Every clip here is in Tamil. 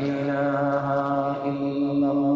إله إلا الله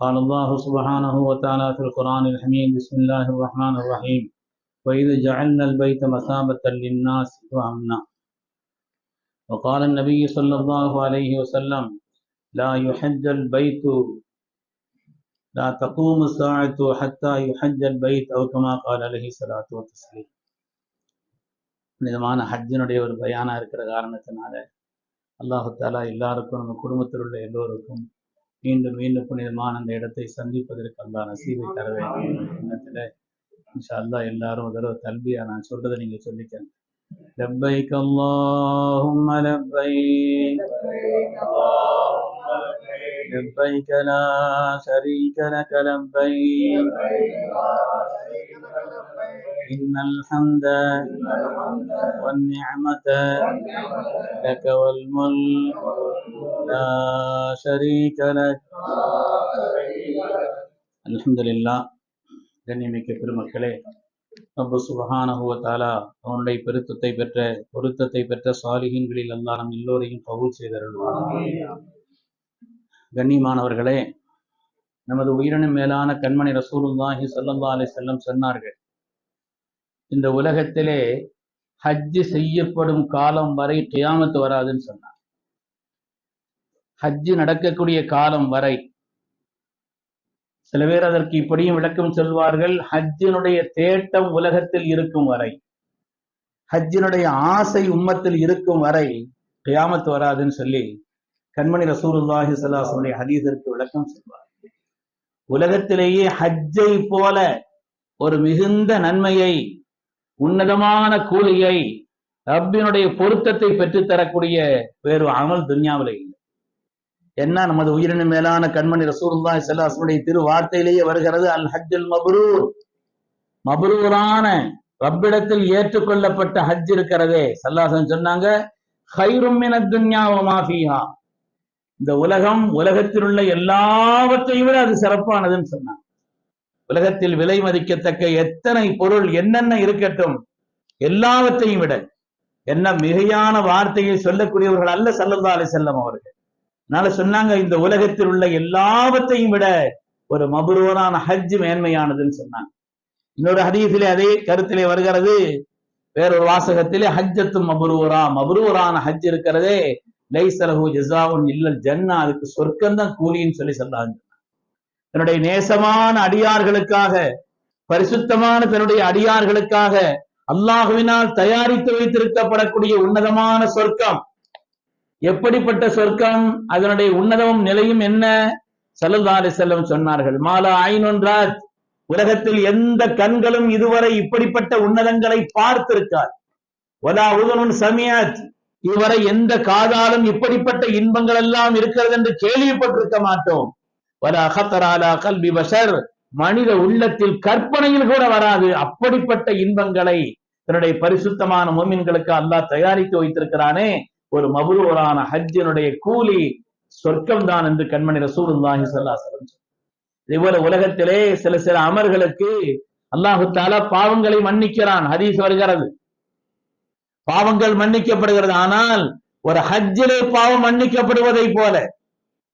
قال الله سبحانه وتعالى في القرآن الحميد بسم الله الرحمن الرحيم وإذ جعلنا البيت مثابة للناس وأمنا وقال النبي صلى الله عليه وسلم لا يحج البيت لا تقوم الساعة حتى يحج البيت أو كما قال عليه الصلاة والتسليم புனிதமான ஹஜ்ஜினுடைய ஒரு பயானா இருக்கிற காரணத்தினால அல்லாஹு தாலா எல்லாருக்கும் நம்ம குடும்பத்தில் உள்ள எல்லோருக்கும் மீண்டும் மீண்டும் புனிதமான அந்த இடத்தை சந்திப்பதற்கு அல்லா நசீவை தர வேண்டும் எண்ணத்துல இன்ஷா அல்லாஹ் எல்லாரும் ஒரு தடவை தல்பியா நான் சொல்றதை நீங்க சொல்லிக்கங்க லப்பைக் اللهم لبيك لبيك لا شريك لك لبيك إن الحمد والنعمة لك والملك لا شريك لك الحمد لله கண்ணியமிக்க பெருமக்களே ரப்பு சுபஹானஹு வ தஆலா அவனுடைய பெருத்தத்தை பெற்ற பொருத்தத்தை பெற்ற சாலிகின்களில் அல்லாஹ் நம் எல்லோரையும் கபூல் செய்தருள்வான் கண்ணியமானவர்களே நமது உயிரினும் மேலான கண்மணி ரசூலுல்லாஹி ஸல்லல்லாஹு அலைஹி வஸல்லம் சொன்னார்கள் இந்த உலகத்திலே ஹஜ்ஜு செய்யப்படும் காலம் வரை கியாமத்து வராதுன்னு சொன்னார் ஹஜ்ஜு நடக்கக்கூடிய காலம் வரை. சில பேர் அதற்கு இப்படியும் விளக்கம் சொல்வார்கள் ஹஜ்ஜினுடைய தேட்டம் உலகத்தில் இருக்கும் வரை. ஹஜ்ஜினுடைய ஆசை உம்மத்தில் இருக்கும் வரை கியாமத்து வராதுன்னு சொல்லி கண்மணி ரசூலுல்லாஹி ஸல்லல்லாஹு ஹதீஸிற்கு விளக்கம் சொல்வார். உலகத்திலேயே ஹஜ்ஜை போல ஒரு மிகுந்த நன்மையை உன்னதமான கூலியை ரப்பினுடைய பொருத்தத்தை பெற்றுத்தரக்கூடிய வேறு அமல் துன்யாவிலே என்ன? நமது உயிரின மேலான கண்மணி ரசூலுல்லாஹி செல்லாசனுடைய திரு வார்த்தையிலேயே வருகிறது அல் ஹஜ்ஜுல் மபரூர். மபரூரான ரப்பிடத்தில் ஏற்றுக்கொள்ளப்பட்ட ஹஜ் இருக்கிறதே. சல்லாசன் சொன்னாங்க ஹைரும் மினத் இந்த உலகம் உலகத்தில் உள்ள எல்லாவற்றையும் விட அது சிறப்பானதுன்னு சொன்னாங்க. உலகத்தில் விலை மதிக்கத்தக்க எத்தனை பொருள் என்னென்ன இருக்கட்டும் எல்லாவற்றையும் விட என்ன மிகையான வார்த்தையை சொல்லக்கூடியவர்கள் அல்ல சல்லல்லா அலி செல்லம் அவர்கள். அதனால சொன்னாங்க இந்த உலகத்தில் உள்ள எல்லாவற்றையும் விட ஒரு மபுருவரான ஹஜ் மேன்மையானதுன்னு சொன்னாங்க. இன்னொரு ஹதீஸிலே அதே கருத்திலே வருகிறது வேறொரு வாசகத்திலே ஹஜ்ஜத்தும் மபுருவரா மபுருவரான ஹஜ் இருக்கிறதே லைசலஹு ஜசாவும் இல்லல் ஜன்னா அதுக்கு சொர்க்கம்தான் கூலின்னு சொல்லி சொல்லாங்க தன்னுடைய நேசமான அடியார்களுக்காக பரிசுத்தமான தன்னுடைய அடியார்களுக்காக அல்லாஹுவினால் தயாரித்து வைத்திருக்கப்படக்கூடிய உன்னதமான சொர்க்கம் எப்படிப்பட்ட சொர்க்கம்? அதனுடைய உன்னதமும் நிலையும் என்ன? சல்லல்லா செல்லம் சொன்னார்கள் மாலா ஐநொன்றாத் உலகத்தில் எந்த கண்களும் இதுவரை இப்படிப்பட்ட உன்னதங்களை பார்த்திருக்கார் ஒலா உதனும் சமியாத் இதுவரை எந்த காதாலும் இப்படிப்பட்ட இன்பங்கள் எல்லாம் இருக்கிறது என்று கேள்விப்பட்டிருக்க மாட்டோம். வலா ஹத்தராலா கல்வி பஷர். மனித உள்ளத்தில் கற்பனையில் கூட வராது அப்படிப்பட்ட இன்பங்களை தன்னுடைய பரிசுத்தமான மோமின்களுக்கு அல்லாஹ் தயாரித்து வைத்திருக்கிறானே. ஒரு மபுரூரான ஹஜ்ஜினுடைய கூலி சொர்க்கம் தான் என்று கண்மணி ரசூலுல்லாஹி ஸல்லல்லாஹு இதே உலகத்திலே சில சில அமர்களுக்கு அல்லாஹு தாலா பாவங்களை மன்னிக்கிறான். ஹதீஸ் வருகிறது. பாவங்கள் மன்னிக்கப்படுகிறது. ஆனால் ஒரு ஹஜ்ஜிலே பாவம் மன்னிக்கப்படுவதை போல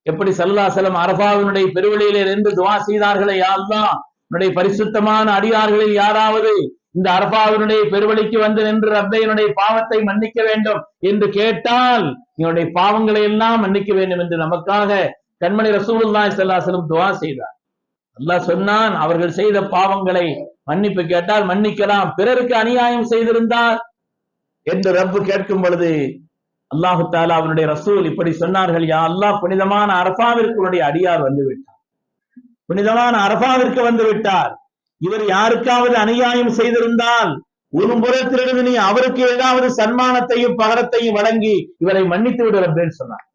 எப்படி சல்லாசலம் அரபாவினுடைய பெருவெளியிலே நின்று துவா செய்தார்களே யாரெல்லாம் உன்னுடைய பரிசுத்தமான அடியார்களில் யாராவது இந்த அரபாவினுடைய பெருவழிக்கு வந்து நின்று ரப்பையனுடைய பாவத்தை மன்னிக்க வேண்டும் என்று கேட்டால் என்னுடைய பாவங்களை எல்லாம் மன்னிக்க வேண்டும் என்று நமக்காக கண்மணி ரசூலுல்லாய் செல்லாசலும் துவா செய்தார். அல்லாஹ் சொன்னான் அவர்கள் செய்த பாவங்களை மன்னிப்பு கேட்டால் மன்னிக்கலாம். பிறருக்கு அநியாயம் செய்திருந்தார் என்று ரப்பு கேட்கும் பொழுது அல்லாஹு தாலா அவனுடைய ரசூல் இப்படி சொன்னார்கள் யா அல்லாஹ் புனிதமான அரபாவிற்கு உன்னுடைய அடியார் வந்து விட்டார். புனிதமான அரபாவிற்கு வந்து விட்டார். இவர் யாருக்காவது அநியாயம் செய்திருந்தால் ஒரு புறத்திலிருந்து நீ அவருக்கு ஏதாவது சன்மானத்தையும் பகரத்தையும் வழங்கி இவரை மன்னித்து விடுறேன் சொன்னார்.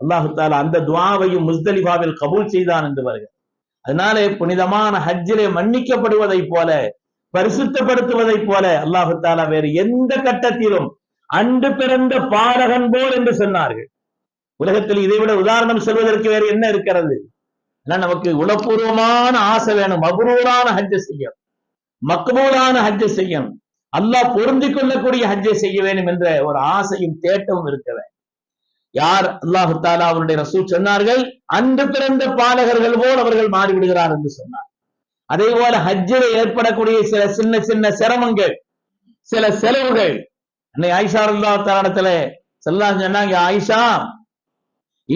அல்லாஹு அந்த துவாவையும் முஸ்தலிஃபாவில் கபூல் செய்தான் என்று வருகிறார். அதனாலே புனிதமான ஹஜ்ஜிலே மன்னிக்கப்படுவதைப் போல பரிசுத்தப்படுத்துவதைப் போல அல்லாஹு தாலா வேறு எந்த கட்டத்திலும் அன்று பிறந்த பாலகன் போல் என்று சொன்னார்கள். உலகத்தில் இதைவிட உதாரணம் சொல்வதற்கு வேறு என்ன இருக்கிறது? ஆனா நமக்கு உளப்பூர்வமான ஆசை வேணும். மபரூரான ஹஜ்ஜ செய்யும் மக்பூலான ஹஜ்ஜ செய்யும் அல்லாஹ் பொருந்தி கொள்ளக்கூடிய ஹஜ்ஜை செய்ய வேண்டும் என்ற ஒரு ஆசையும் தேட்டமும் இருக்க யார்? அல்லாஹு தாலா அவருடைய ரசூல் சொன்னார்கள் அன்று பிறந்த பாலகர்கள் போல் அவர்கள் மாறிவிடுகிறார் என்று சொன்னார். அதே போல ஹஜ்ஜில் ஏற்படக்கூடிய சில சின்ன சின்ன சிரமங்கள் சில செலவுகள். அன்னை ஆயிஷா அல்லா தாரணத்துல செல்லா சொன்னாங்க ஆயிஷா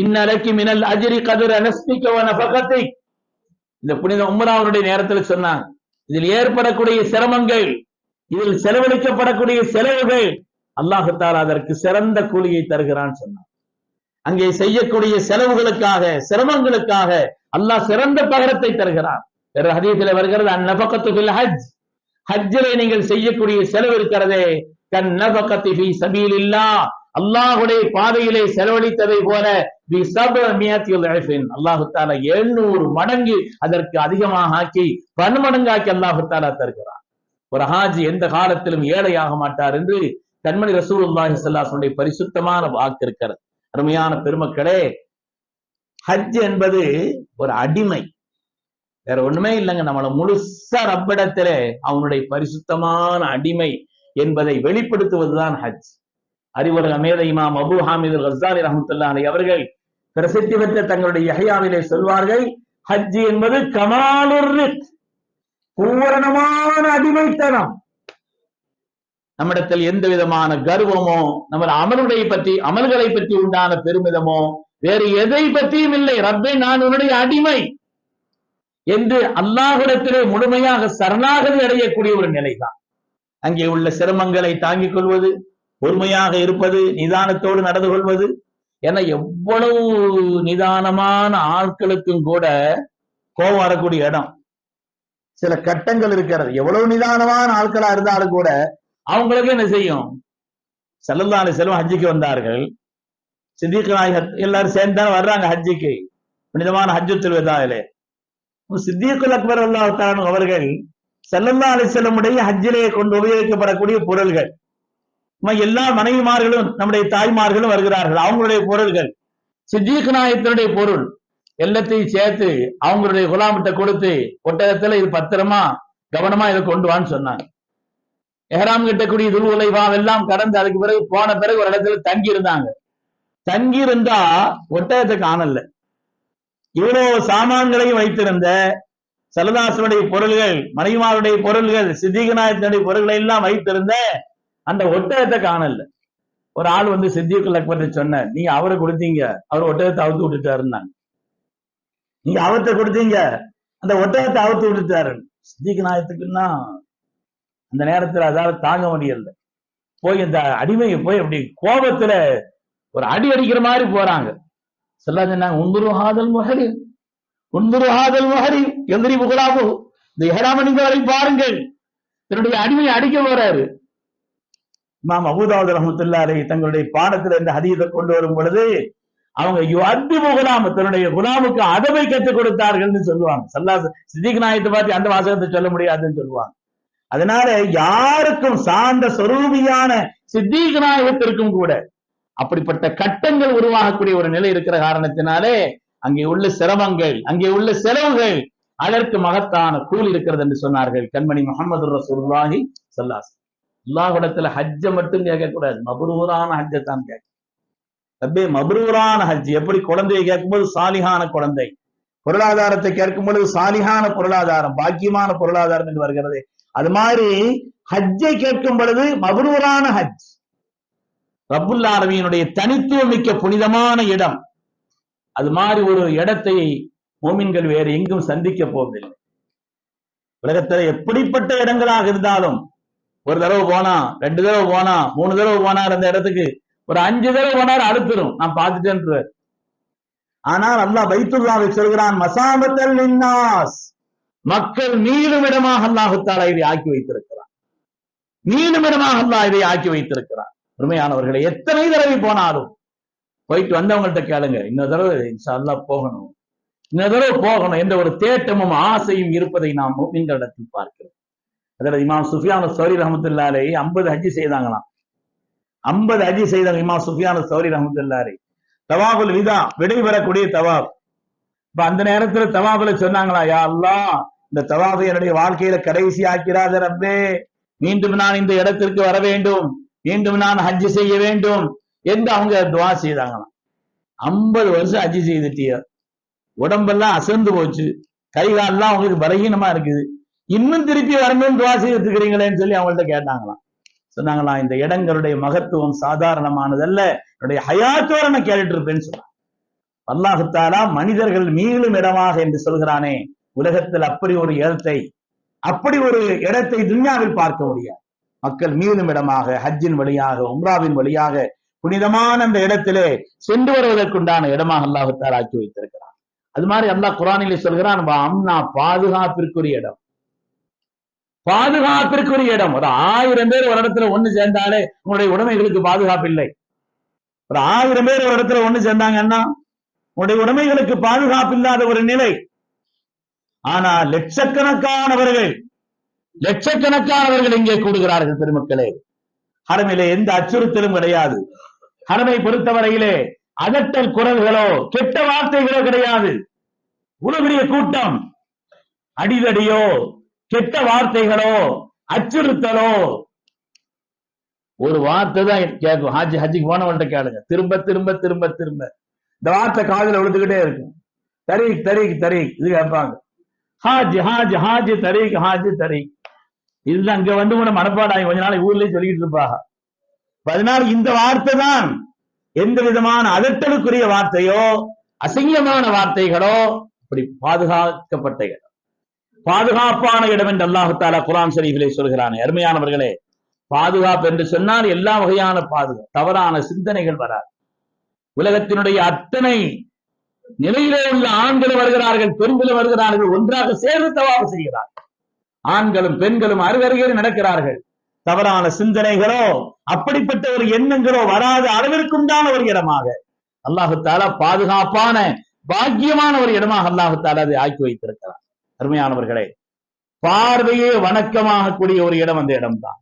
இன்னலைக்கு மினல் அஜிரி கதிர் அனஸ்திக்க நபகத்தை இந்த புனித உம்ராவனுடைய நேரத்தில் சொன்னாங்க இதில் ஏற்படக்கூடிய சிரமங்கள் இதில் செலவழிக்கப்படக்கூடிய செலவுகள் அல்லாஹு அதற்கு சிறந்த கூலியை தருகிறான் சொன்னான். அங்கே செய்யக்கூடிய செலவுகளுக்காக சிரமங்களுக்காக அல்லாஹ் சிறந்த பகரத்தை தருகிறான். வேற ஹதீசில வருகிறது அந்நபக்கத்து ஹஜ். ஹஜ்ஜிலே நீங்கள் செய்யக்கூடிய செலவு இருக்கிறதே கண் நபக்கத்தி சபீல் இல்லா அல்லாஹுடைய பாதையிலே செலவழித்ததை போல அல்லாஹு தாலா எழுநூறு மடங்கு அதற்கு அதிகமாக ஆக்கி பன்மடங்காக்கி அல்லாஹு தாலா தருகிறான். ஒரு ஹாஜி எந்த காலத்திலும் ஏழையாக மாட்டார் என்று கண்மணி ரசூலுல்லாஹி ஸல்லல்லாஹு பரிசுத்தமான வாக்கு இருக்கிறது. அருமையான பெருமக்களே ஹஜ் என்பது ஒரு அடிமை. வேற ஒண்ணுமே இல்லைங்க நம்மள முழுசா ரப்பிடத்திலே அவனுடைய பரிசுத்தமான அடிமை என்பதை வெளிப்படுத்துவதுதான் ஹஜ். அறிவுலக அமேத இமாம் அபு ஹாமிது ரசாலி ரஹமத்துல்லா அலி அவர்கள் பிரசித்தி பெற்ற தங்களுடைய யஹியாவிலே சொல்வார்கள் ஹஜ்ஜி என்பது கமாலுர் பூரணமான அடிமைத்தனம். நம்மிடத்தில் எந்த விதமான கர்வமோ நம்ம அமலுடைய பற்றி அமல்களை பற்றி உண்டான பெருமிதமோ வேறு எதை பற்றியும் இல்லை. ரப்பை நான் உன்னுடைய அடிமை என்று அல்லாஹிடத்திலே முழுமையாக சரணாகதி அடையக்கூடிய ஒரு நிலைதான். அங்கே உள்ள சிரமங்களை தாங்கிக் கொள்வது பொறுமையாக இருப்பது நிதானத்தோடு நடந்து கொள்வது என எவ்வளவு நிதானமான ஆட்களுக்கும் கூட கோபம் வரக்கூடிய இடம். சில கட்டங்கள் இருக்கிறது. எவ்வளவு நிதானமான ஆட்களா இருந்தாலும் கூட அவங்களுக்கு என்ன செய்யும்? செல்லல்லாலு செல்வம் ஹஜ்ஜிக்கு வந்தார்கள். சித்திக் நாயகர் எல்லாரும் சேர்ந்தாலும் வர்றாங்க ஹஜ்ஜிக்கு. புனிதமான ஹஜ்ஜுத்தில் விதாவிலே. சித்திகுல் அக்பர் அல்லாஹானு அவர்கள் செல்லல்லா அலிசல்லமுடைய ஹஜ்ஜிலே கொண்டு உபயோகிக்கப்படக்கூடிய பொருள்கள். எல்லா மனைவிமார்களும் நம்முடைய தாய்மார்களும் வருகிறார்கள். அவங்களுடைய பொருள்கள். சித்திக் நாயத்தினுடைய பொருள். எல்லாத்தையும் சேர்த்து அவங்களுடைய குலாமிட்ட கொடுத்து ஒட்டகத்துல இது பத்திரமா கவனமா இதை கொண்டு வான்னு சொன்னாங்க. எஹராம் கட்டக்கூடிய துல் உலைவாவெல்லாம் கடந்து அதுக்கு பிறகு போன பிறகு ஒரு இடத்துல தங்கி இருந்தாங்க தங்கி இருந்தா ஒட்டகத்தை காணல. இவ்வளவு சாமான்களையும் வைத்திருந்த சரதாசனுடைய பொருள்கள் மணிமாருடைய பொருள்கள் சித்திகநாயத்தினுடைய பொருள்களை எல்லாம் வைத்திருந்த அந்த ஒட்டகத்தை காணல. ஒரு ஆள் வந்து சித்தியுக்குள் அக்பர்ட்ட சொன்ன நீங்க அவரை கொடுத்தீங்க அவர் ஒட்டகத்தை அவுத்து விட்டுட்டாருன்னாங்க. நீங்க அவர்த்த கொடுத்தீங்க அந்த ஒட்டகத்தை அவுத்து விட்டுட்டாரு சித்திக் நாயத்துக்குன்னா அந்த நேரத்துல அதால தாங்க முடியல. போய் இந்த அடிமையை போய் அப்படி கோபத்துல ஒரு அடி அடிக்கிற மாதிரி போறாங்க. சொல்ல சொன்னாங்க உந்துரு ஹாதல் முஹரி உந்துரு ஹாதல் முஹரி எந்திரி புகழாபு இந்த பாருங்கள். தன்னுடைய அடிமையை அடிக்க போறாரு. இமாம் அபுதாவது ரஹமத்துல்லாரை தங்களுடைய பாடத்துல இந்த ஹதீதை கொண்டு வரும் பொழுது அவங்க அத்தி குலாம் தன்னுடைய குலாமுக்கு அதவை கற்றுக் கொடுத்தார்கள்னு சொல்லுவாங்க. சல்லா சித்திக் நாயத்தை பார்த்து அந்த வாசகத்தை சொல்ல முடியாதுன்னு சொல்லுவாங்க. அதனால யாருக்கும் சார்ந்த சொரூபியான சித்திக் நாயகத்திற்கும் கூட அப்படிப்பட்ட கட்டங்கள் உருவாகக்கூடிய ஒரு நிலை இருக்கிற காரணத்தினாலே அங்கே உள்ள சிரமங்கள் அங்கே உள்ள செலவுகள் அதற்கு மகத்தான கூலி இருக்கிறது என்று சொன்னார்கள் கண்மணி முகமது ரசூல்லாஹி சல்லாஸ் அல்லாஹிடத்துல ஹஜ்ஜ மட்டும் கேட்கக்கூடாது. மபுரூரான ஹஜ்ஜை தான் கேட்க ரப்பே மபரூரான ஹஜ். எப்படி குழந்தையை கேட்கும்போது சாலிகான குழந்தை. பொருளாதாரத்தை கேட்கும் பொழுது சாலிகான பொருளாதாரம் பாக்கியமான பொருளாதாரம் என்று வருகிறது. அது மாதிரி ஹஜ்ஜை கேட்கும் பொழுது மபரூரான ஹஜ். ரபுல்லா ஆலமீனுடைய தனித்துவம் மிக்க புனிதமான இடம். அது மாதிரி ஒரு இடத்தை மோமின்கள் வேறு எங்கும் சந்திக்க போவதில்லை. உலகத்துல எப்படிப்பட்ட இடங்களாக இருந்தாலும் ஒரு தடவை போனா ரெண்டு தடவை போனா மூணு தடவை போனார் அந்த இடத்துக்கு ஒரு அஞ்சு தடவை போனார் அழுத்துரும் நான் பார்த்துட்டேன் ஆனால் அல்லாஹ் பைத்துல்லாவை சொல்கிறான் மசாபத்தல் நின்னாஸ் மக்கள் நீளும் இடமாக அல்லாஹுத்தாலா இதை ஆக்கி வைத்திருக்கிறான். நீளும் இடமாக அல்லாஹ் இதை ஆக்கி வைத்திருக்கிறான். உண்மையானவர்களை எத்தனை தடவை போனாலும்? போயிட்டு வந்தவங்கள்ட்ட கேளுங்க. இன்னொரு தடவை இன்ஷா போகணும். இன்னொரு தடவை போகணும் என்ற ஒரு தேட்டமும் ஆசையும் இருப்பதை நாம் இடத்தில் பார்க்கிறோம். அதில் இமாம் சுஃபியான சௌரி ரஹமத்துல்லாலே ஐம்பது ஹஜ்ஜி செய்தாங்களாம். ஐம்பது ஹஜ்ஜி செய்தாங்க இமாம் சுஃபியான சௌரி ரஹமத்துல்லாலே. தவாபுல் விதா விடை பெறக்கூடிய தவாப் இப்ப அந்த நேரத்துல தவாபுல சொன்னாங்களா யா அல்லா இந்த தவாபை என்னுடைய வாழ்க்கையில கடைசி ஆக்கிறாத ரப்பே. மீண்டும் நான் இந்த இடத்திற்கு வர வேண்டும். மீண்டும் நான் ஹஜ் செய்ய வேண்டும். என்று அவங்க துவா செய்தாங்களாம். ஐம்பது வருஷம் ஹஜ்ஜி செய்துட்டிய. உடம்பெல்லாம் அசந்து போச்சு. கை கால்லாம் அவங்களுக்கு பலகீனமா இருக்குது. இன்னும் திருப்பி வரணும்னு துவா செய்துட்டு சொல்லி அவங்கள்ட்ட கேட்டாங்களாம். சொன்னாங்களாம் இந்த இடங்களுடைய மகத்துவம் சாதாரணமானதல்ல. என்னுடைய ஹயாத்தோட நான் கேட்டுட்டு இருப்பேன்னு சொன்னான் அல்லாஹுத்தாலா மனிதர்கள் மீளும் இடமாக என்று சொல்கிறானே. உலகத்தில் அப்படி ஒரு இடத்தை அப்படி ஒரு இடத்தை துன்யாவில் பார்க்க முடியாது. மக்கள் மீளும் இடமாக ஹஜ்ஜின் வழியாக உம்ராவின் வழியாக புனிதமான அந்த இடத்திலே சென்று வருவதற்குண்டான இடமாக அல்லாஹுத்தார் ஆக்கி வைத்திருக்கிறான். அது மாதிரி அல்லாஹ் குரானிலே சொல்கிறான் அம்னா பாதுகாப்பிற்குரிய இடம். பாதுகாப்பிற்குரிய இடம். ஒரு ஆயிரம் பேர் ஒரு இடத்துல ஒண்ணு சேர்ந்தாலே உங்களுடைய உடைமைகளுக்கு பாதுகாப்பு இல்லை. ஒரு ஆயிரம் பேர் ஒரு இடத்துல ஒண்ணு சேர்ந்தாங்கன்னா உங்களுடைய உடைமைகளுக்கு பாதுகாப்பு இல்லாத ஒரு நிலை. ஆனா லட்சக்கணக்கானவர்கள் லட்சக்கணக்கானவர்கள் இங்கே கூடுகிறார்கள் பெருமக்களே. ஹரமிலே எந்த அச்சுறுத்தலும் கிடையாது. ஹரமை பொறுத்தவரையிலே அதட்டல் குரல்களோ கெட்ட வார்த்தைகளோ கிடையாது. இவ்வளவு கூட்டம் அடிதடியோ கெட்ட வார்த்தைகளோ அச்சுறுத்தலோ ஒரு வார்த்தை தான் கேட்கும். ஹாஜி ஹஜ்ஜிக்கு போனவன்ட்ட கேளுங்க. திரும்ப திரும்ப திரும்ப திரும்ப. இந்த வார்த்தை காதுல விழுந்துகிட்டே இருக்கும். தரீக் தரீக் தரீக். இது கேட்பாங்க. ஹாஜி ஹாஜி ஹாஜி தரீக் ஹாஜி தரீக். இதுல அங்க வந்து கூட மனப்பாடாகி கொஞ்ச நாள் ஊர்லயே சொல்லிட்டு இருப்பாங்க. அதனால இந்த வார்த்தை தான் எந்த விதமான அதட்டலுக்குரிய வார்த்தையோ அசிங்கமான வார்த்தைகளோ அப்படி பாதுகாக்கப்பட்ட இடம் பாதுகாப்பான இடம் என்று அல்லாஹு குரான் ஷரீஃபிலே சொல்கிறான். அருமையானவர்களே பாதுகாப்பு என்று சொன்னால் எல்லா வகையான பாதுகாப்பு தவறான சிந்தனைகள் வராது. உலகத்தினுடைய அத்தனை நிலையிலே உள்ள ஆண்களும் வருகிறார்கள் பெண்களும் வருகிறார்கள் ஒன்றாக சேர்ந்து தவாபு செய்கிறார்கள். ஆண்களும் பெண்களும் அருகருகே நடக்கிறார்கள். தவறான சிந்தனைகளோ அப்படிப்பட்ட ஒரு எண்ணங்களோ வராத அளவிற்குண்டான ஒரு இடமாக. அல்லாஹு தாலா பாதுகாப்பான பாக்கியமான ஒரு இடமாக அல்லாஹு தாலா அதை ஆக்கி வைத்திருக்கிறார் அருமையானவர்களே பார்வையே வணக்கமாக கூடிய ஒரு இடம் அந்த இடம்தான்.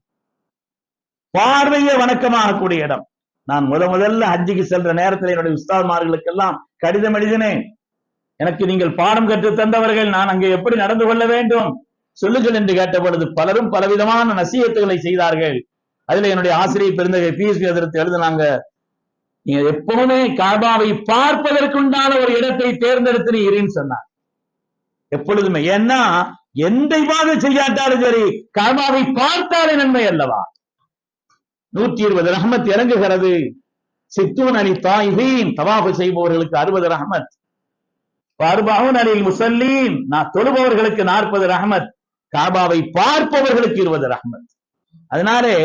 பார்வையே வணக்கமாக கூடிய இடம். நான் முத முதல்ல ஹஜ்ஜிக்கு சென்ற நேரத்தில் என்னுடைய உஸ்தாத்மார்களுக்கெல்லாம் கடிதம் எழுதினேன். எனக்கு நீங்கள் பாடம் கற்று தந்தவர்கள் நான் அங்கே எப்படி நடந்து கொள்ள வேண்டும்? சொல்லுங்கள் என்று கேட்ட பொழுது பலரும் பலவிதமான நசீகத்துகளை செய்தார்கள். அதுல என்னுடைய ஆசிரியர் பெருந்தகை பிஎஸ்பி எதிர்த்து எழுதினாங்க நீங்க எப்பவுமே காபாவை பார்ப்பதற்குண்டான ஒரு இடத்தை தேர்ந்தெடுத்து நீ இருன்னு சொன்னார். எப்பொழுதுமே. ஏன்னா எந்த இவாதம் செய்யாட்டாலும் சரி கர்மாவை பார்த்தாலே நன்மை அல்லவா? நூற்றி இருபது ரஹமத் இறங்குகிறது. சித்தூன் அலி தாயின் தவாபு செய்பவர்களுக்கு அறுபது ரஹமத். பார்பாவன் அலில் முசல்லீன். நான் தொழுபவர்களுக்கு நாற்பது ரஹமத். காபாவை பார்ப்பவர்களுக்கு இருபது ரஹமத். அதனாலே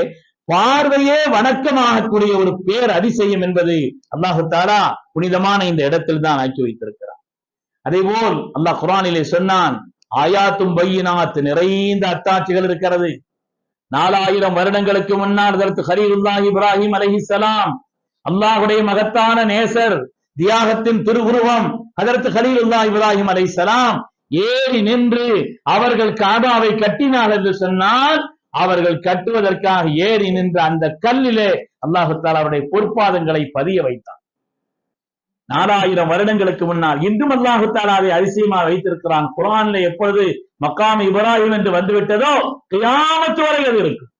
பார்வையே வணக்கமாகக்கூடிய ஒரு பேர் அதிசயம் என்பது அல்லாஹு தாரா புனிதமான இந்த இடத்தில் தான் ஆக்கி வைத்திருக்கிறார் அதே போல் அல்லாஹ் குரானிலே சொன்னான் ஆயாத்தும் பையினாத்து நிறைந்த அத்தாட்சிகள் இருக்கிறது. நாலாயிரம் வருடங்களுக்கு முன்னால் அதற்கு ஹரீருல்லாஹ் இப்ராஹிம் சலாம் அல்லாஹுடைய மகத்தான நேசர் தியாகத்தின் திருவுருவம் அதற்கு ஹலீலுல்லா இப்ராஹிம் சலாம் ஏறி நின்று அவர்கள் காபாவை கட்டினார் என்று சொன்னால் அவர்கள் கட்டுவதற்காக ஏறி நின்ற அந்த கல்லிலே அல்லாஹு அவருடைய பொற்பாதங்களை பதிய வைத்தார் நாலாயிரம் வருடங்களுக்கு முன்னால் இன்றும் அல்லாஹுத்தாலாவை அதை அதிசயமா வைத்திருக்கிறான். குரான்ல எப்பொழுது மக்காம் இப்ராஹிம் என்று வந்துவிட்டதோ கியாமத்து வரை அது இருக்கும்.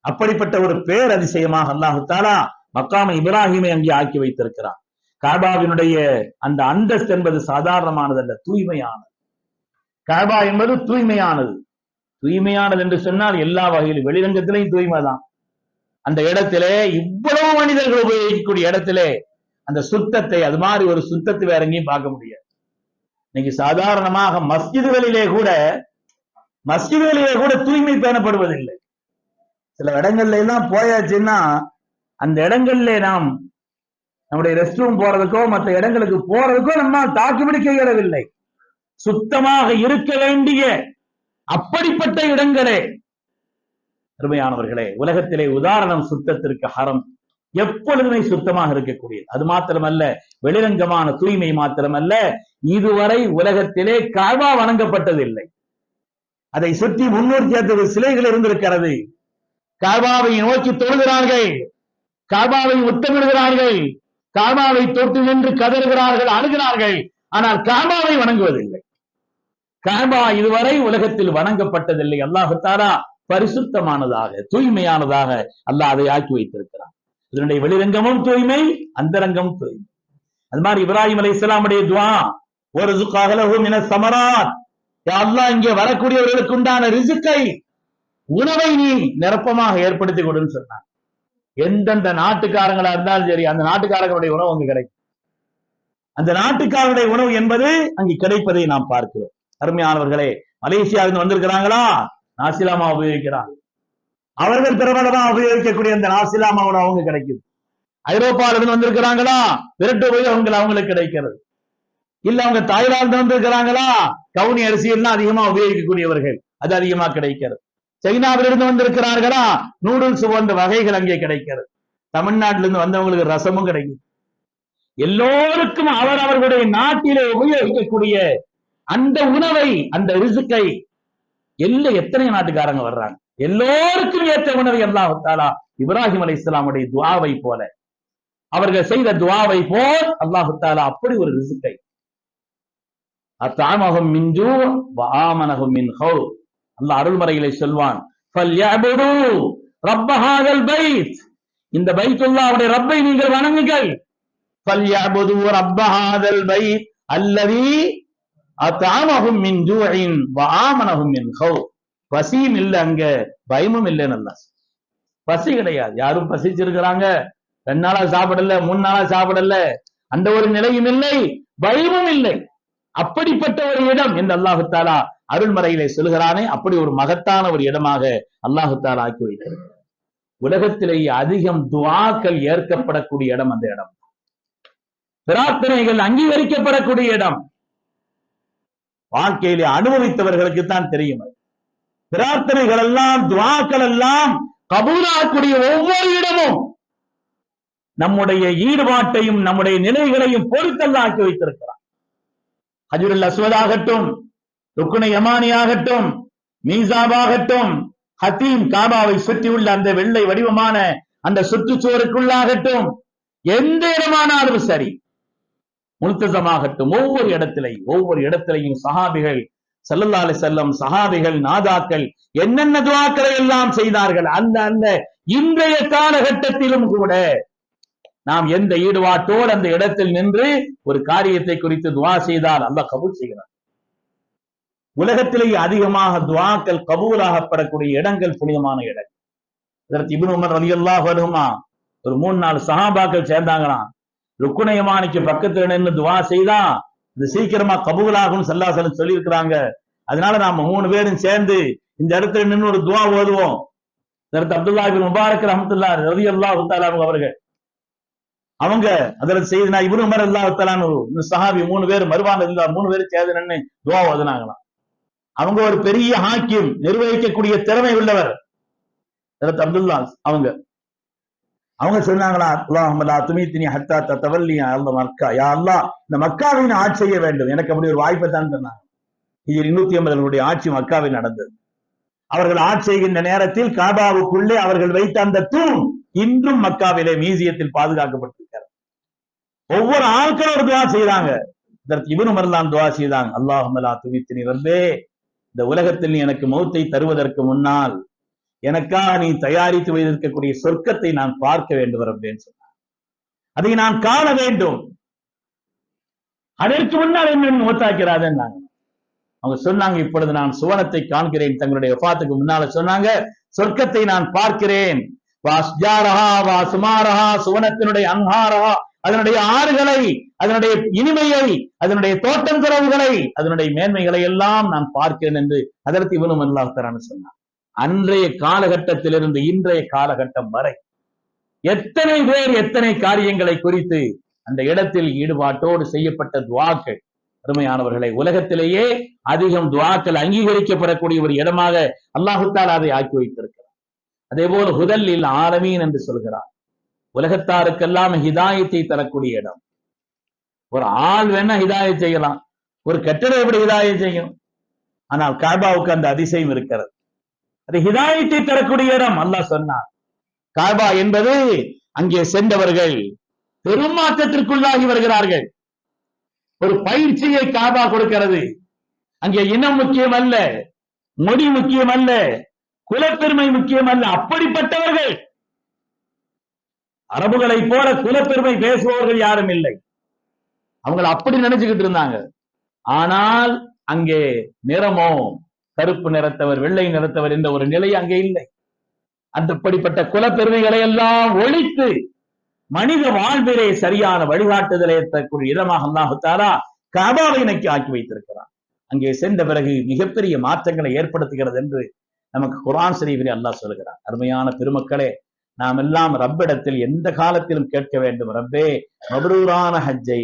அப்படிப்பட்ட ஒரு பேர் அதிசயமாக அல்லாஹுத்தாலா மக்காம இப்ராஹிமை அங்கே ஆக்கி வைத்திருக்கிறான். காபாவினுடைய அந்த அந்தஸ்து என்பது சாதாரணமானது அல்ல தூய்மையானது. காபா என்பது தூய்மையானது. தூய்மையானது என்று சொன்னால் எல்லா வகையிலும் வெளிரங்கத்திலையும் தூய்மைதான். அந்த இடத்திலே இவ்வளவு மனிதர்கள் உபயோகிக்கக்கூடிய இடத்திலே அந்த சுத்தத்தை அது மாதிரி ஒரு சுத்தத்தை வேற எங்கேயும் பார்க்க முடியாது. இன்னைக்கு சாதாரணமாக மஸ்ஜிதுகளிலே கூட மஸ்ஜிதுகளிலே கூட தூய்மை பேணப்படுவதில்லை. சில இடங்கள்ல எல்லாம் போயாச்சுன்னா அந்த இடங்கள்ல நாம் நம்முடைய ரெஸ்ட் ரூம் போறதுக்கோ மற்ற இடங்களுக்கு போறதுக்கோ நம்ம தாக்குப்பிடிக்க இயலவில்லை. சுத்தமாக இருக்க வேண்டிய அப்படிப்பட்ட இடங்களே. அருமையானவர்களே உலகத்திலே உதாரணம் சுத்தத்திற்கு ஹரம். எப்பொழுதுமே சுத்தமாக இருக்கக்கூடியது. அது மாத்திரமல்ல வெளிரங்கமான தூய்மை மாத்திரமல்ல இதுவரை உலகத்திலே காவா வணங்கப்பட்டதில்லை. அதை சுற்றி முன்னூற்றி அறுபது சிலைகள் இருந்திருக்கிறது. காபாவை நோக்கி தொழுகிறார்கள். காபாவை உத்தமிடுகிறார்கள். காபாவை தொட்டு நின்று கதறுகிறார்கள் அழுகிறார்கள். ஆனால் காபாவை வணங்குவதில்லை. காபா இதுவரை உலகத்தில் வணங்கப்பட்டதில்லை. அல்லாஹு தாரா பரிசுத்தமானதாக தூய்மையானதாக அல்லாஹ் அதை ஆக்கி வைத்திருக்கிறான். இதனுடைய வெளிரங்கமும் தூய்மை அந்தரங்கமும் தூய்மை. அது மாதிரி இப்ராஹிம் அலை இஸ்லாமுடைய துவா ஒரு சுக்காகலகும் என சமராத் அல்லா இங்கே வரக்கூடியவர்களுக்கு உண்டான ரிசுக்கை உணவை நீ நிரப்பமாக ஏற்படுத்தி கொடுன்னு சொன்னாங்க எந்தெந்த நாட்டுக்காரங்களா இருந்தாலும் சரி அந்த நாட்டுக்காரங்களுடைய உணவு அங்கு கிடைக்கும். அந்த நாட்டுக்காரருடைய உணவு என்பது அங்கு கிடைப்பதை நாம் பார்க்கிறோம். அருமையானவர்களே மலேசியாவிலிருந்து வந்திருக்கிறாங்களா? நாசிலாமா உபயோகிக்கிறாங்க. அவர்கள் பிரபலமா உபயோகிக்கக்கூடிய அந்த நாசிலாமா மாவுல அவங்க கிடைக்குது. ஐரோப்பால இருந்து வந்திருக்கிறாங்களா? விரட்டு உபயோகங்கள் அவங்களுக்கு கிடைக்கிறது. இல்ல அவங்க தாய்லாந்து வந்திருக்கிறாங்களா? கவுனி அரிசி எல்லாம் அதிகமா உபயோகிக்கக்கூடியவர்கள். அது அதிகமா கிடைக்கிறது. சைனாவிலிருந்து வந்திருக்கிறார்களா? நூடுல்ஸ் போன்ற வகைகள் அங்கே கிடைக்கிறது. தமிழ்நாட்டில இருந்து வந்தவங்களுக்கு ரசமும் கிடைக்கும் எல்லோருக்கும் அவர் அவர்களுடைய நாட்டிலே உபயோகிக்கக்கூடிய அந்த உணவை அந்த ரிசுக்கை எல்லா எத்தனை நாட்டுக்காரங்க வர்றாங்க? எல்லோருக்கும் ஏற்ற உணவு அல்லாஹ் தாலா இப்ராஹிம் அலி இஸ்லாமுடைய துவாவை போல. அவர்கள் செய்த துவாவை போல் அல்லாஹு தாலா அப்படி ஒரு ரிசுக்கை. அத்தாமகம் மின்ஜூ ஆமனகம் மின் ஹோ அல்லாஹ் அருள்மறைகளை சொல்வான் ரப்பஹாதல் பைத். இந்த பைத்துல்லாஹ்வுடைய ரப்பை நீங்கள் வணங்குங்கள். ஃபல்யஅபுது ரப்பஹாதல் பைத் அல்லதி அத்தாமகும் மின் ஜூஇன் வ மின் ஹௌஃப் பசியும் இல்ல அங்க பயமும் இல்லைன்னு அல்லாஹ் பசி கிடையாது. யாரும் பசிச்சிருக்கிறாங்க. ரெண்டு நாளா சாப்பிடல மூணு நாளா சாப்பிடல. அந்த ஒரு நிலையும் இல்லை பயமும் இல்லை. அப்படிப்பட்ட ஒரு இடம் என்று அல்லாஹு தாலா அருள்மறையிலே சொல்கிறானே அப்படி ஒரு மகத்தான ஒரு இடமாக அல்லாஹு தாலா ஆக்கி வைக்கிறது. உலகத்திலேயே அதிகம் துவாக்கள் ஏற்கப்படக்கூடிய இடம் அந்த இடம். பிரார்த்தனைகள் அங்கீகரிக்கப்படக்கூடிய இடம். வாழ்க்கையிலே அனுபவித்தவர்களுக்கு தான் தெரியும் அது. பிரார்த்தனைகள் எல்லாம் துவாக்கள் எல்லாம் கபூலாக்கூடிய ஒவ்வொரு இடமும் நம்முடைய ஈடுபாட்டையும் நம்முடைய நிலைகளையும் பொறுத்தெல்லாம் ஆக்கி வைத்திருக்கிறார் ஹஜுருல் அஸ்வதாகட்டும் ருக்குனை யமானி ஆகட்டும் மீசாபாகட்டும் ஹத்தீம் காபாவை சுற்றியுள்ள அந்த வெள்ளை வடிவமான அந்த சுற்றுச்சுவருக்குள்ளாகட்டும் எந்த இடமானாலும் சரி முல்தசமாகட்டும் ஒவ்வொரு இடத்திலையும் ஒவ்வொரு இடத்திலையும் சஹாபிகள் செல்லல்லாலை செல்லம் சஹாபிகள் நாதாக்கள் என்னென்ன துவாக்களை எல்லாம் செய்தார்கள்? அந்த அந்த இன்றைய காலகட்டத்திலும் கூட நாம் எந்த ஈடுபாட்டோடு அந்த இடத்தில் நின்று ஒரு காரியத்தை குறித்து துவா செய்தால் அல்லாஹ் கபூல் செய்கிறார் உலகத்திலேயே அதிகமாக துவாக்கள் கபூலாகப்படக்கூடிய இடங்கள் புனிதமான இடங்கள் இதற்கு இபின் உமர் அலி அல்லாஹ் வருமா ஒரு மூணு நாலு சஹாபாக்கள் சேர்ந்தாங்களாம். ருக்குனயமானிக்கு பக்கத்துல நின்று துவா செய்தா இது சீக்கிரமா கபூலாகும் சல்லாசலம் சொல்லி இருக்கிறாங்க அதனால நாம மூணு பேரும் சேர்ந்து இந்த இடத்துல நின்று ஒரு துவா ஓதுவோம். இதற்கு அப்துல்லா இபின் முபாரக் ரஹமத்துல்லா ரவி அல்லாஹ் அவர்கள். அவங்க அதில் செய்தினா இவரு மர அல்லா தலான்னு சஹாபி மூணு பேர் மருவான் இருந்தா மூணு பேர் சேர்ந்து நின்று துவா ஓதுனாங்களாம். அவங்க ஒரு பெரிய ஹாக்கியம் நிர்வகிக்கக்கூடிய திறமை உள்ளவர். இதற்கு அப்துல்லா அவங்க. அவங்க சொன்னாங்களா அல்லாஹ் துமித்தினி ஹத்தா தத்தவல்லி அந்த மக்கா. யா அல்லா இந்த மக்காவின் ஆட்சி செய்ய வேண்டும். எனக்கு அப்படி ஒரு வாய்ப்பை தான் சொன்னாங்க இது இருநூத்தி ஐம்பதுகளுடைய ஆட்சி மக்காவில் நடந்தது. அவர்கள் ஆட்சி செய்கின்ற நேரத்தில் காபாவுக்குள்ளே அவர்கள் வைத்த அந்த தூண் இன்றும் மக்காவிலே மியூசியத்தில் பாதுகாக்கப்பட்டிருக்கிறது. ஒவ்வொரு ஆட்களும் ஒரு துவா செய்தாங்க. இதற்கு இவனு மரலாம் துவா செய்தாங்க. அல்லாஹமலா துமித்தினி ரப்பே இந்த உலகத்தில் நீ எனக்கு மௌத்தை தருவதற்கு முன்னால் எனக்காக நீ தயாரித்து வைத்திருக்கக்கூடிய சொர்க்கத்தை நான் பார்க்க வேண்டும் அப்படின்னு சொன்னார். அதை நான் காண வேண்டும். அதற்கு முன்னால் என்ன மூத்தாக்கிறாதுன்னாங்க அவங்க சொன்னாங்க இப்பொழுது நான் சுவனத்தை காண்கிறேன். தங்களுடைய வஃபாத்துக்கு முன்னால சொன்னாங்க சொர்க்கத்தை நான் பார்க்கிறேன். வாஸ்ஜாரஹா வா சுமாரஹா சுவனத்தினுடைய அன்ஹாரஹா அதனுடைய ஆறுகளை அதனுடைய இனிமையை அதனுடைய தோட்டம் துறவுகளை அதனுடைய மேன்மைகளை எல்லாம் நான் பார்க்கிறேன் என்று அதற்கு இவனும் அல்லாஹ் சொன்னான். அன்றைய காலகட்டத்திலிருந்து இன்றைய காலகட்டம் வரை எத்தனை பேர் எத்தனை காரியங்களை குறித்து அந்த இடத்தில் ஈடுபாட்டோடு செய்யப்பட்ட துவாக்கள்? அருமையானவர்களை உலகத்திலேயே அதிகம் துவாக்கள் அங்கீகரிக்கப்படக்கூடிய ஒரு இடமாக அல்லாஹுத்தால் அதை ஆக்கி வைத்திருக்கிறார். அதே போல ஹுதல்லில் ஆலமீன் என்று சொல்கிறார். உலகத்தாருக்கெல்லாம் ஹிதாயத்தை தரக்கூடிய இடம். ஒரு ஆள் வேணா ஹிதாயம் செய்யலாம். ஒரு கட்டிடம் எப்படி ஹிதாயம் செய்யும் ஆனால் காபாவுக்கு அந்த அதிசயம் இருக்கிறது. அது ஹிதாயத்தை தரக்கூடிய இடம் அல்லாஹ் சொன்னார் காபா என்பது அங்கே சென்றவர்கள் பெருமாற்றத்திற்குள்ளாகி வருகிறார்கள். ஒரு பயிற்சியை காபா கொடுக்கிறது. அங்கே இனம் முக்கியம் அல்ல மொழி முக்கியம் அல்ல குலப்பெருமை முக்கியம் அல்ல அப்படிப்பட்டவர்கள். அரபுகளை போல குலப்பெருமை பேசுபவர்கள் யாரும் இல்லை. அவங்களை அப்படி நினைச்சுக்கிட்டு இருந்தாங்க. ஆனால் அங்கே நிறமோ கருப்பு நிறத்தவர் வெள்ளை நிறத்தவர் என்ற ஒரு நிலை அங்கே இல்லை. அந்தப்படிப்பட்ட குலப்பெருமைகளை எல்லாம் ஒழித்து மனித வாழ்விலே சரியான வழிகாட்டுதலை தரக்கூடிய இடமாக அல்லாஹுத்தாரா கபாவை நக்கி ஆக்கி வைத்திருக்கிறான். அங்கே சென்ற பிறகு மிகப்பெரிய மாற்றங்களை ஏற்படுத்துகிறது என்று நமக்கு குரான் ஷரீஃபிலே அல்லாஹ் சொல்கிறான். அருமையான பெருமக்களே நாம் எல்லாம் ரப்பிடத்தில் எந்த காலத்திலும் கேட்க வேண்டும். ரப்பே மபரூரான ஹஜ்ஜை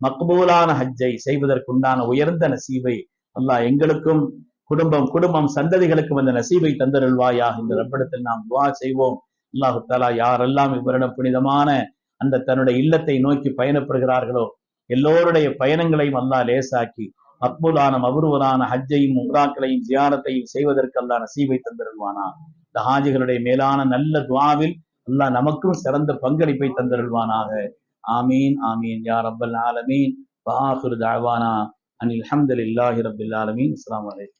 மக்பூலான ஹஜ்ஜை செய்வதற்குண்டான உயர்ந்த நசீவை அல்லாஹ் எங்களுக்கும் குடும்பம் குடும்பம் சந்ததிகளுக்கும் அந்த நசீபை தந்தருள்வாயா இந்த ரப்பிடத்தில் நாம் துவா செய்வோம். அல்லாஹு தாலா யாரெல்லாம் இவரிடம் புனிதமான அந்த தன்னுடைய இல்லத்தை நோக்கி பயணப்படுகிறார்களோ எல்லோருடைய பயணங்களையும் அல்லாஹ் லேசாக்கி மக்பூலான மபுருவலான ஹஜ்ஜையும் உம்ராக்களையும் ஜியாரத்தையும் செய்வதற்கு அல்லாஹ் நசீபை தந்தருள்வானா. இந்த ஹாஜிகளுடைய மேலான நல்ல துவாவில் அல்லாஹ் நமக்கும் சிறந்த பங்களிப்பை தந்தருள்வானாக. ஆமீன் ஆமீன். யா ரப்பல் ஆலமீன். வாஹிரு தாவானா அனில் அல்ஹம்துலில்லாஹி ரப்பில் ஆலமீன். அஸ்ஸலாமு அலைக்கும்.